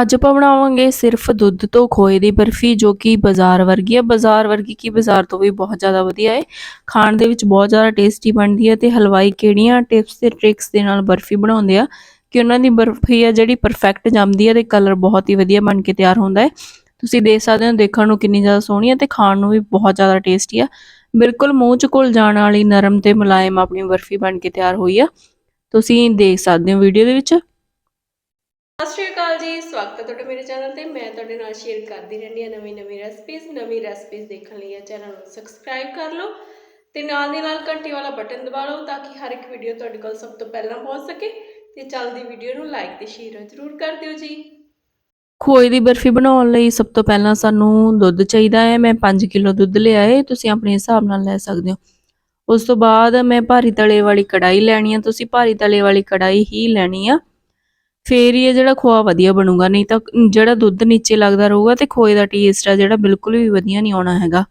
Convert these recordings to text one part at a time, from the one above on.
ਅੱਜ ਆਪਾਂ ਬਣਾਵਾਂਗੇ ਸਿਰਫ ਦੁੱਧ ਤੋਂ ਖੋਏ ਦੀ ਬਰਫੀ, ਜੋ ਕਿ ਬਾਜ਼ਾਰ ਵਰਗੀ ਹੈ। ਬਾਜ਼ਾਰ ਵਰਗੀ ਕੀ? ਬਾਜ਼ਾਰ ਤੋਂ ਵੀ ਬਹੁਤ ਜ਼ਿਆਦਾ ਵਧੀਆ ਹੈ। ਖਾਣ ਦੇ ਵਿੱਚ ਬਹੁਤ ਜ਼ਿਆਦਾ ਟੇਸਟੀ ਬਣਦੀ ਹੈ ਤੇ ਹਲਵਾਈ ਕਿਹੜੀਆਂ ਟਿਪਸ ਤੇ ਟ੍ਰਿਕਸ ਦੇ ਨਾਲ ਬਰਫੀ ਬਣਾਉਂਦੇ ਆ? ਕਿ ਉਹਨਾਂ ਦੀ ਬਰਫੀ ਆ ਜਿਹੜੀ ਪਰਫੈਕਟ ਜੰਮਦੀ ਹੈ ਤੇ ਕਲਰ ਬਹੁਤ ਹੀ ਵਧੀਆ ਬਣ ਕੇ ਤਿਆਰ ਹੁੰਦਾ ਹੈ। ਤੁਸੀਂ ਦੇਖ ਸਕਦੇ ਹੋ, ਦੇਖਣ ਨੂੰ ਕਿੰਨੀ ਜ਼ਿਆਦਾ ਸੋਹਣੀ ਹੈ ਤੇ ਖਾਣ ਨੂੰ ਵੀ ਬਹੁਤ ਜ਼ਿਆਦਾ ਟੇਸਟੀ ਆ। ਬਿਲਕੁਲ ਮੂੰਹ 'ਚ ਘੁਲ ਜਾਣ ਵਾਲੀ ਨਰਮ ਤੇ ਮੁਲਾਇਮ ਆਪਣੀ ਬਰਫੀ ਬਣ ਕੇ ਤਿਆਰ ਹੋਈ ਆ। ਤੁਸੀਂ ਦੇਖ ਸਕਦੇ ਹੋ ਵੀਡੀਓ ਦੇ ਵਿੱਚ। ਸਤਿ ਸ਼੍ਰੀ ਅਕਾਲ ਜੀ, ਸਵਾਗਤ ਹੈ ਤੁਹਾਡਾ ਮੇਰੇ ਚੈਨਲ ਤੇ। ਮੈਂ ਤੁਹਾਡੇ ਨਾਲ ਸ਼ੇਅਰ ਕਰਦੀ ਰਹਿੰਦੀ ਹਾਂ ਨਵੀਂ ਨਵੀਂ ਰੈਸਪੀਜ਼ ਨਵੀਂ ਰੈਸਪੀਜ਼ ਦੇਖਣ ਲਈ। ਇਹ ਚੈਨਲ ਨੂੰ ਸਬਸਕ੍ਰਾਈਬ ਕਰ ਲਓ ਤੇ ਨਾਲ ਦੀ ਨਾਲ ਘੰਟੀ ਵਾਲਾ ਬਟਨ ਦਬਾ ਲਓ ਤਾਂ ਕਿ ਹਰ ਇੱਕ ਵੀਡੀਓ ਤੁਹਾਡੇ ਕੋਲ ਸਭ ਤੋਂ ਪਹਿਲਾਂ ਪਹੁੰਚ ਸਕੇ ਤੇ ਚੱਲਦੀ ਵੀਡੀਓ ਨੂੰ ਲਾਈਕ ਤੇ ਸ਼ੇਅਰ ਜ਼ਰੂਰ ਕਰ ਦਿਓ ਜੀ। ਖੋਏ ਦੀ ਬਰਫੀ ਬਣਾਉਣ ਲਈ ਸਭ ਤੋਂ ਪਹਿਲਾਂ ਸਾਨੂੰ ਦੁੱਧ ਚਾਹੀਦਾ ਹੈ। ਮੈਂ 5 ਕਿਲੋ ਦੁੱਧ ਲਿਆ ਹੈ, ਤੁਸੀਂ ਆਪਣੇ ਹਿਸਾਬ ਨਾਲ ਲੈ ਸਕਦੇ ਹੋ। ਉਸ ਤੋਂ ਬਾਅਦ ਮੈਂ ਭਾਰੀ ਤਲੇ ਵਾਲੀ ਕੜਾਈ ਲੈਣੀ ਆ। ਤੁਸੀਂ ਭਾਰੀ ਤਲੇ ਵਾਲੀ ਕੜਾਈ ਹੀ ਲੈਣੀ ਆ। ਫੇਰ ਹੀ ਇਹ ਜਿਹੜਾ ਖੋਆ ਵਧੀਆ ਬਣੂਗਾ, ਨਹੀਂ ਤਾਂ ਜਿਹੜਾ ਦੁੱਧ ਨੀਚੇ ਲੱਗਦਾ ਰਹੂਗਾ ਤੇ ਖੋਏ ਦਾ ਟੇਸਟ ਆ ਜਿਹੜਾ ਬਿਲਕੁਲ ਵੀ ਵਧੀਆ ਨਹੀਂ ਆਉਣਾ ਹੈਗਾ।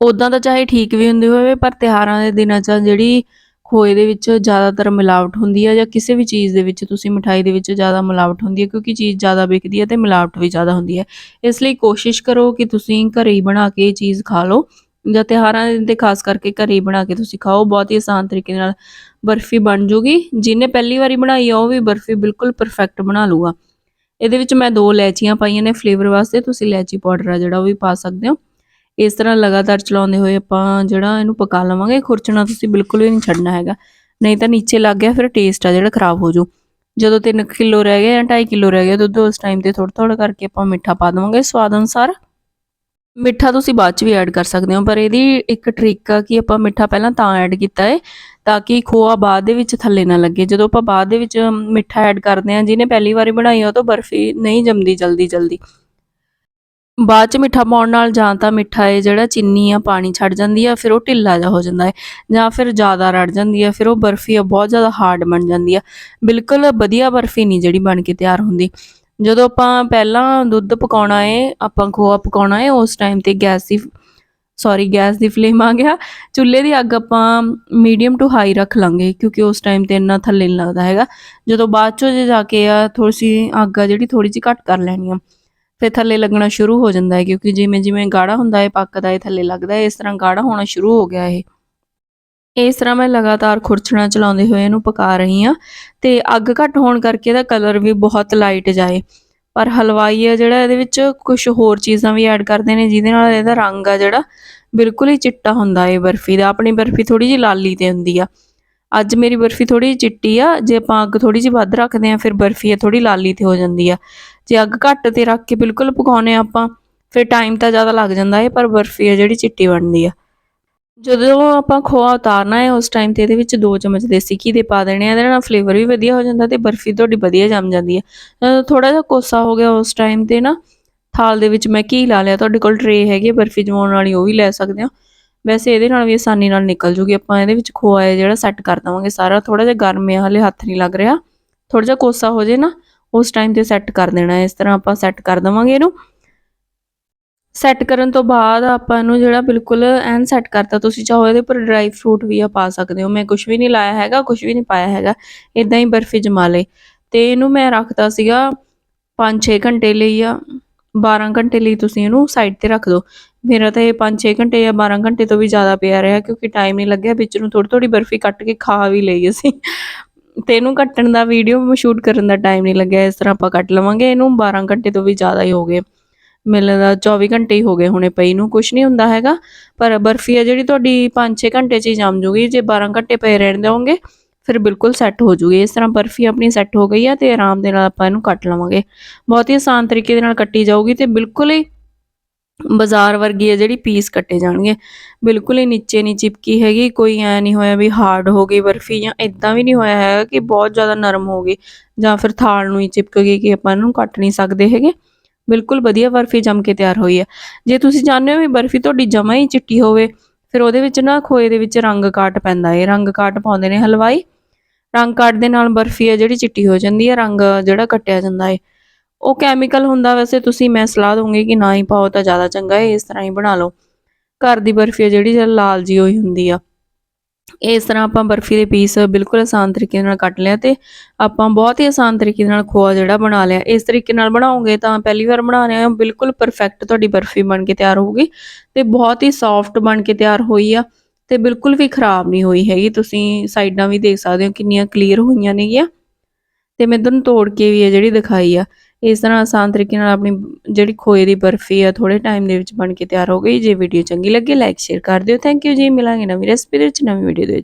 ਉਦਾਂ ਤਾਂ ਚਾਹੇ ਠੀਕ ਵੀ ਹੁੰਦੇ ਹੋਵੇ, ਪਰ ਤਿਹਾਰਾਂ ਦੇ ਦਿਨਾਂ 'ਚ ਜਿਹੜੀ ਖੋਏ ਦੇ ਵਿੱਚ ਜ਼ਿਆਦਾਤਰ ਮਿਲਾਵਟ ਹੁੰਦੀ ਹੈ ਜਾਂ ਕਿਸੇ ਵੀ ਚੀਜ਼ ਦੇ ਵਿੱਚ ਤੁਸੀਂ ਮਠਾਈ ਦੇ ਵਿੱਚ ਜ਼ਿਆਦਾ ਮਿਲਾਵਟ ਹੁੰਦੀ ਹੈ ਕਿਉਂਕਿ ਚੀਜ਼ ਜ਼ਿਆਦਾ ਵਿਕਦੀ ਹੈ ਤੇ ਮਿਲਾਵਟ ਵੀ ਜ਼ਿਆਦਾ ਹੁੰਦੀ ਹੈ ਇਸ ਲਈ ਕੋਸ਼ਿਸ਼ ਕਰੋ ਕਿ ਤੁਸੀਂ ਘਰੇ ਹੀ ਬਣਾ ਕੇ ਇਹ ਚੀਜ਼ ਖਾ ਲਓ। ਜਾਂ ਤਿਉਹਾਰਾਂ ਦੇ ਖਾਸ ਕਰਕੇ ਘਰੇ ਹੀ ਬਣਾ ਕੇ ਤੁਸੀਂ ਖਾਓ, ਬਹੁਤ ਹੀ ਆਸਾਨ ਤਰੀਕੇ ਨਾਲ ਬਰਫੀ ਬਣ ਜੂਗੀ। ਜਿਹਨੇ ਪਹਿਲੀ ਵਾਰੀ ਬਣਾਈ ਆ, ਉਹ ਵੀ ਬਰਫੀ ਬਿਲਕੁਲ ਪਰਫੈਕਟ ਬਣਾ ਲੂਗਾ। ਇਹਦੇ ਵਿੱਚ ਮੈਂ ਦੋ ਇਲਾਇਚੀਆਂ ਪਾਈਆਂ ਨੇ ਫਲੇਵਰ ਵਾਸਤੇ, ਤੁਸੀਂ ਇਲਾਇਚੀ ਪਾਊਡਰ ਆ ਜਿਹੜਾ ਉਹ ਵੀ ਪਾ ਸਕਦੇ ਹੋ। ਇਸ ਤਰ੍ਹਾਂ ਲਗਾਤਾਰ ਚਲਾਉਂਦੇ ਹੋਏ ਆਪਾਂ ਜਿਹੜਾ ਇਹਨੂੰ ਪਕਾ ਲਵਾਂਗੇ, ਖੁਰਚਣਾ ਤੁਸੀਂ ਬਿਲਕੁਲ ਵੀ ਨਹੀਂ ਛੱਡਣਾ ਹੈਗਾ। ਨਹੀਂ ਤਾਂ ਨੀਚੇ ਲੱਗ ਗਿਆ, ਫਿਰ ਟੇਸਟ ਆ ਜਿਹੜਾ ਖਰਾਬ ਹੋ ਜਾਊ ਜਦੋਂ 3 ਕਿਲੋ ਰਹਿ ਗਿਆ ਜਾਂ 2.5 ਕਿਲੋ ਰਹਿ ਗਿਆ ਦੁੱਧ ਉਸ ਟਾਈਮ ਤੇ ਥੋੜਾ ਥੋੜਾ ਕਰਕੇ ਆਪਾਂ ਮਿੱਠਾ ਪਾ ਦਵਾਂਗੇ। ਸਵਾਦ ਅਨੁਸਾਰ ਮਿੱਠਾ ਤੁਸੀਂ ਬਾਅਦ ਚ ਵੀ ਐਡ ਕਰ ਸਕਦੇ ਹੋ, ਪਰ ਇਹਦੀ ਇੱਕ ਟ੍ਰਿਕ ਆ ਕਿ ਆਪਾਂ ਮਿੱਠਾ ਪਹਿਲਾਂ ਤਾਂ ਐਡ ਕੀਤਾ ਹੈ ਤਾਂ ਕਿ ਖੋਆ ਬਾਅਦ ਦੇ ਵਿੱਚ ਥੱਲੇ ਨਾ ਲੱਗੇ। ਜਦੋਂ ਆਪਾਂ ਬਾਅਦ ਦੇ ਵਿੱਚ ਮਿੱਠਾ ਐਡ ਕਰਦੇ ਹਾਂ, ਜਿਹਨੇ ਪਹਿਲੀ ਵਾਰੀ ਬਣਾਈ ਆ ਉਹ ਤਾਂ ਬਰਫੀ ਨਹੀਂ ਜੰਮਦੀ ਜਲਦੀ ਜਲਦੀ। ਬਾਅਦ ਚ ਮਿੱਠਾ ਪਾਉਣ ਨਾਲ ਜਾਂ ਤਾਂ ਮਿੱਠਾ ਹੈ ਜਿਹੜਾ ਚੀਨੀ ਆ, ਪਾਣੀ ਛੱਡ ਜਾਂਦੀ ਆ, ਫਿਰ ਉਹ ਢਿੱਲਾ ਜਿਹਾ ਹੋ ਜਾਂਦਾ ਹੈ ਜਾਂ ਫਿਰ ਜ਼ਿਆਦਾ ਰੜ ਜਾਂਦੀ ਆ, ਫਿਰ ਉਹ ਬਰਫੀ ਆ, ਬਹੁਤ ਜ਼ਿਆਦਾ ਹਾਰਡ ਬਣ ਜਾਂਦੀ ਆ। ਬਿਲਕੁਲ ਵਧੀਆ ਬਰਫੀ ਨਹੀਂ ਜਿਹੜੀ ਬਣ ਕੇ ਤਿਆਰ ਹੁੰਦੀ। ਜਦੋਂ ਆਪਾਂ ਪਹਿਲਾਂ ਦੁੱਧ ਪਕਾਉਣਾ ਏ ਆਪਾਂ ਖੋਆ ਪਕਾਉਣਾ ਏ ਉਸ ਟਾਈਮ ਤੇ ਗੈਸ ਦੀ ਸੌਰੀ ਗੈਸ ਦੀ ਫਲੇਮ ਆ ਗਿਆ। ਚੁੱਲ੍ਹੇ ਦੀ ਅੱਗ ਆਪਾਂ ਮੀਡੀਅਮ ਟੂ ਹਾਈ ਰੱਖ ਲਾਂਗੇ, ਕਿਉਂਕਿ ਉਸ ਟਾਈਮ ਤੇ ਇੰਨਾ ਥੱਲੇ ਨਹੀਂ ਲੱਗਦਾ ਹੈਗਾ। ਜਦੋਂ ਬਾਅਦ ਚੋਂ ਜੇ ਜਾ ਕੇ ਆ ਥੋੜੀ ਸੀ ਅੱਗ ਆ ਜਿਹੜੀ ਥੋੜੀ ਜਿਹੀ ਘੱਟ ਕਰ ਲੈਣੀ ਆ, ਫਿਰ ਥੱਲੇ ਲੱਗਣਾ ਸ਼ੁਰੂ ਹੋ ਜਾਂਦਾ ਹੈ, ਕਿਉਂਕਿ ਜਿਵੇਂ ਜਿਵੇਂ ਗਾੜਾ ਹੁੰਦਾ ਹੈ, ਪੱਕਦਾ ਹੈ, ਥੱਲੇ ਲੱਗਦਾ ਹੈ, ਇਸ ਤਰ੍ਹਾਂ ਗਾੜਾ ਹੋਣਾ ਸ਼ੁਰੂ ਹੋ ਗਿਆ ਇਹ। ਇਸ ਤਰ੍ਹਾਂ ਮੈਂ ਲਗਾਤਾਰ ਖੁਰਚਣਾ ਚਲਾਉਂਦੇ ਹੋਏ ਇਹਨੂੰ ਪਕਾ ਰਹੀ ਹਾਂ ਤੇ ਅੱਗ ਘੱਟ ਹੋਣ ਕਰਕੇ ਇਹਦਾ ਕਲਰ ਵੀ ਬਹੁਤ ਲਾਈਟ ਜਾਏ। ਪਰ ਹਲਵਾਈ ਆ ਜਿਹੜਾ ਇਹਦੇ ਵਿੱਚ ਕੁਝ ਹੋਰ ਚੀਜ਼ਾਂ ਵੀ ਐਡ ਕਰਦੇ ਨੇ ਜਿਹਦੇ ਨਾਲ ਇਹਦਾ ਰੰਗ ਆ ਜਿਹੜਾ ਬਿਲਕੁਲ ਹੀ ਚਿੱਟਾ ਹੁੰਦਾ ਏ ਬਰਫੀ ਦਾ। ਆਪਣੀ ਬਰਫੀ ਥੋੜੀ ਜਿਹੀ ਲਾਲੀ ਤੇ ਹੁੰਦੀ ਆ। ਅੱਜ ਮੇਰੀ ਬਰਫੀ ਥੋੜੀ ਜਿਹੀ ਚਿੱਟੀ ਆ, ਜੇ ਆਪਾਂ ਅੱਗ ਥੋੜੀ ਜਿਹੀ ਵੱਧ ਰੱਖਦੇ ਆ ਫਿਰ ਬਰਫੀ ਆ ਥੋੜੀ ਲਾਲੀ ਤੇ ਹੋ ਜਾਂਦੀ ਆ। ਜੇ ਅੱਗ ਘੱਟ ਤੇ ਰੱਖ ਕੇ ਬਿਲਕੁਲ ਪਕਾਉਨੇ ਆ ਆਪਾਂ, ਫਿਰ ਟਾਈਮ ਤਾਂ ਜ਼ਿਆਦਾ ਲੱਗ ਜਾਂਦਾ ਏ ਪਰ ਬਰਫੀ ਆ ਜਿਹੜੀ ਚਿੱਟੀ ਬਣਦੀ ਆ। ਜਦੋਂ ਆਪਾਂ ਖੋਆ, ਉਤਾਰਨਾ ਹੈ, ਉਸ ਟਾਈਮ ਤੇ ਇਹਦੇ ਵਿੱਚ 2 ਚਮਚ ਦੇਸੀ ਘੀ ਦੇ ਪਾ ਦੇਣੇ ਆ, ਇਹਦੇ ਨਾਲ ਫਲੇਵਰ ਵੀ ਵਧੀਆ ਹੋ ਜਾਂਦਾ ਤੇ ਬਰਫੀ ਤੁਹਾਡੀ ਵਧੀਆ ਜੰਮ ਜਾਂਦੀ ਹੈ। ਥੋੜਾ ਜਿਹਾ ਕੋਸਾ ਹੋ ਗਿਆ ਉਸ ਟਾਈਮ ਤੇ ਨਾ, ਥਾਲ ਦੇ ਵਿੱਚ ਮੈਂ ਘੀ ਲਾ ਲਿਆ, ਤੁਹਾਡੇ ਕੋਲ ਟਰੇ ਹੈਗੀ ਬਰਫੀ ਜਮਾਉਣ ਵਾਲੀ ਉਹ ਵੀ ਲੈ ਸਕਦੇ ਹੋ। ਵੈਸੇ ਇਹਦੇ ਨਾਲ ਵੀ ਆਸਾਨੀ ਨਾਲ ਨਿਕਲ ਜੂਗੀ, ਆਪਾਂ ਇਹਦੇ ਵਿੱਚ ਖੋਆ ਹੈ ਜਿਹੜਾ ਸੈੱਟ ਕਰ ਦਵਾਂਗੇ ਸਾਰਾ ਥੋੜਾ ਜਿਹਾ ਗਰਮ ਹੈ, ਹਲੇ ਹੱਥ ਨਹੀਂ ਲੱਗ ਰਿਹਾ। ਥੋੜਾ ਜਿਹਾ ਕੋਸਾ ਹੋ ਜੇ ਨਾ, ਉਸ ਟਾਈਮ ਤੇ ਸੈੱਟ ਕਰ ਦੇਣਾ ਇਸ ਤਰ੍ਹਾਂ ਆਪਾਂ ਸੈੱਟ ਕਰ ਦਵਾਂਗੇ ਇਹਨੂੰ। ਸੈੱਟ ਕਰਨ ਤੋਂ ਬਾਅਦ ਆਪਾਂ ਇਹਨੂੰ ਜਿਹੜਾ ਬਿਲਕੁਲ ਐਨ ਸੈੱਟ ਕਰਤਾ ਤੁਸੀਂ, ਚਾਹੋ ਇਹਦੇ ਉੱਪਰ ਡਰਾਈ ਫਰੂਟ ਵੀ ਆ ਪਾ ਸਕਦੇ ਹੋ। ਮੈਂ ਕੁਝ ਵੀ ਨਹੀਂ ਲਾਇਆ ਹੈਗਾ ਕੁਝ ਵੀ ਨਹੀਂ ਪਾਇਆ ਹੈਗਾ। ਇਦਾਂ ਹੀ ਬਰਫੀ ਜਮਾ ਲਈ। ਤੇ ਇਹਨੂੰ ਮੈਂ ਰੱਖਤਾ ਸੀਗਾ 5-6 ਘੰਟੇ ਲਈ ਆ 12 ਘੰਟੇ ਲਈ ਤੁਸੀਂ ਇਹਨੂੰ ਸਾਈਡ ਤੇ ਰੱਖ ਦਿਓ। ਮੇਰਾ ਤਾਂ ਇਹ 5-6 ਘੰਟੇ ਜਾਂ 12 ਘੰਟੇ ਤੋਂ ਵੀ ਜ਼ਿਆਦਾ ਪਿਆ ਰਿਹਾ, ਕਿਉਂਕਿ ਟਾਈਮ ਨਹੀਂ ਲੱਗਿਆ। ਵਿੱਚ ਨੂੰ ਥੋੜੀ ਥੋੜੀ ਬਰਫੀ ਕੱਟ ਕੇ ਖਾ ਵੀ ਲਈ ਅਸੀਂ। ਤੇ ਇਹਨੂੰ ਕੱਟਣ ਦਾ ਵੀਡੀਓ ਸ਼ੂਟ ਕਰਨ ਦਾ ਟਾਈਮ ਨਹੀਂ ਲੱਗਿਆ। ਇਸ ਤਰ੍ਹਾਂ ਆਪਾਂ ਕੱਟ ਲਵਾਂਗੇ। ਇਹਨੂੰ 12 ਘੰਟੇ ਤੋਂ ਵੀ ਜ਼ਿਆਦਾ ਹੀ ਹੋ ਗਏ। ਮੈਨੂੰ ਲੱਗਦਾ 24 ਘੰਟੇ ਹੀ ਹੋ ਗਏ ਹੁਣੇ ਪਈ ਨੂੰ ਕੁਝ ਨਹੀਂ ਹੁੰਦਾ ਹੈਗਾ। ਪਰ ਬਰਫੀ ਆ ਜਿਹੜੀ ਤੁਹਾਡੀ 5-6 ਘੰਟੇ 'ਚ ਹੀ ਜੰਮ ਜੂਗੀ, ਜੇ 12 ਘੰਟੇ ਪਏ ਰਹਿਣ ਦਿਓਗੇ, ਫਿਰ ਬਿਲਕੁਲ ਸੈੱਟ ਹੋ ਜੂਗੀ। ਇਸ ਤਰ੍ਹਾਂ ਬਰਫੀ ਆਪਣੀ ਸੈੱਟ ਹੋ ਗਈ ਆ ਤੇ ਆਰਾਮ ਦੇ ਨਾਲ ਆਪਾਂ ਇਹਨੂੰ ਕੱਟ ਲਵਾਂਗੇ। ਬਹੁਤ ਹੀ ਆਸਾਨ ਤਰੀਕੇ ਦੇ ਨਾਲ ਕੱਟੀ ਜਾਊਗੀ ਤੇ ਬਿਲਕੁਲ ਹੀ ਬਾਜ਼ਾਰ ਵਰਗੀ ਆ ਜਿਹੜੀ ਪੀਸ ਕੱਟੇ ਜਾਣਗੇ। ਬਿਲਕੁਲ ਹੀ ਨੀਚੇ ਨਹੀਂ ਚਿਪਕੀ ਹੈਗੀ, ਕੋਈ ਐ ਨਹੀਂ ਹੋਇਆ ਵੀ ਹਾਰਡ ਹੋ ਗਈ ਬਰਫੀ ਜਾਂ ਇਦਾਂ ਵੀ ਨਹੀਂ ਹੋਇਆ ਹੈਗਾ ਕਿ ਬਹੁਤ ਜ਼ਿਆਦਾ ਨਰਮ ਹੋ ਗਈ ਜਾਂ ਫਿਰ ਥਾਲ ਨੂੰ ਹੀ ਚਿਪਕ ਗਈ ਕਿ ਆਪਾਂ ਇਹਨੂੰ ਕੱਟ ਨਹੀਂ ਸਕਦੇ ਹੈਗੇ। ਬਿਲਕੁਲ ਵਧੀਆ ਬਰਫੀ ਜੰਮ ਕੇ ਤਿਆਰ ਹੋਈ ਹੈ। ਜੇ ਤੁਸੀਂ ਚਾਹੁੰਦੇ ਹੋ ਵੀ ਬਰਫੀ ਤੁਹਾਡੀ ਜਮਾ ਹੀ ਚਿੱਟੀ ਹੋਵੇ, ਫਿਰ ਉਹਦੇ ਵਿੱਚ ਨਾ ਖੋਏ ਦੇ ਵਿੱਚ ਰੰਗ ਕਾਟ ਪੈਂਦਾ ਹੈ। ਰੰਗ ਕਾਟ ਪਾਉਂਦੇ ਨੇ ਹਲਵਾਈ। ਰੰਗ ਕਾਟ ਦੇ ਨਾਲ ਬਰਫੀ ਹੈ ਜਿਹੜੀ ਚਿੱਟੀ ਹੋ ਜਾਂਦੀ ਹੈ, ਰੰਗ ਜਿਹੜਾ ਕੱਟਿਆ ਜਾਂਦਾ ਹੈ। ਉਹ ਕੈਮੀਕਲ ਹੁੰਦਾ ਵੈਸੇ, ਤੁਸੀਂ ਮੈਂ ਸਲਾਹ ਦੂੰਗੀ ਕਿ ਨਾ ਹੀ ਪਾਓ ਤਾਂ ਜ਼ਿਆਦਾ ਚੰਗਾ ਹੈ, ਇਸ ਤਰ੍ਹਾਂ ਹੀ ਬਣਾ ਲਓ। ਘਰ ਦੀ ਬਰਫੀ ਹੈ ਜਿਹੜੀ ਲਾਲ ਜੀ ਹੋਈ ਹੁੰਦੀ ਆ। ਇਸ ਤਰ੍ਹਾਂ ਆਪਾਂ ਬਰਫੀ ਦੇ ਪੀਸ ਬਿਲਕੁਲ ਆਸਾਨ ਤਰੀਕੇ ਨਾਲ ਕੱਟ ਲਿਆ ਤੇ ਆਪਾਂ ਬਹੁਤ ਹੀ ਆਸਾਨ ਤਰੀਕੇ ਨਾਲ ਖੋਆ ਜਿਹੜਾ ਬਣਾ ਲਿਆ। ਇਸ ਤਰੀਕੇ ਨਾਲ ਬਣਾਉਂਗੇ ਤਾਂ ਪਹਿਲੀ ਵਾਰ ਬਣਾ ਰਹੇ ਹਾਂ, ਬਿਲਕੁਲ ਪਰਫੈਕਟ ਤੁਹਾਡੀ ਬਰਫੀ ਬਣ ਕੇ ਤਿਆਰ ਹੋਊਗੀ ਤੇ ਬਹੁਤ ਹੀ ਸੌਫਟ ਬਣ ਕੇ ਤਿਆਰ ਹੋਈ ਆ ਤੇ ਬਿਲਕੁਲ ਵੀ ਖਰਾਬ ਨਹੀਂ ਹੋਈ ਹੈਗੀ। ਤੁਸੀਂ ਸਾਈਡਾਂ ਵੀ ਦੇਖ ਸਕਦੇ ਹੋ ਕਿੰਨੀਆਂ ਕਲੀਅਰ ਹੋਈਆਂ ਨੇਗੀਆਂ ਤੇ ਮੈਂ ਤੁਹਾਨੂੰ ਤੋੜ ਕੇ ਵੀ ਇਹ ਜਿਹੜੀ ਦਿਖਾਈ ਆ ਇਸ ਤਰ੍ਹਾਂ ਆਸਾਨ ਤਰੀਕੇ ਨਾਲ ਆਪਣੀ ਜਿਹੜੀ ਖੋਏ ਦੀ ਬਰਫੀ ਆ ਥੋੜੇ ਟਾਈਮ ਦੇ ਵਿੱਚ ਬਣ ਕੇ ਤਿਆਰ ਹੋ ਗਈ। ਜੇ ਵੀਡੀਓ ਚੰਗੀ ਲੱਗੇ ਲਾਈਕ ਸ਼ੇਅਰ ਕਰ ਦਿਓ। ਥੈਂਕ ਯੂ ਜੀ। ਮਿਲਾਂਗੇ ਨਵੀਂ ਰੈਸਪੀ ਦੇ ਵਿੱਚ, ਨਵੀਂ ਵੀਡੀਓ ਦੇ ਵਿੱਚ।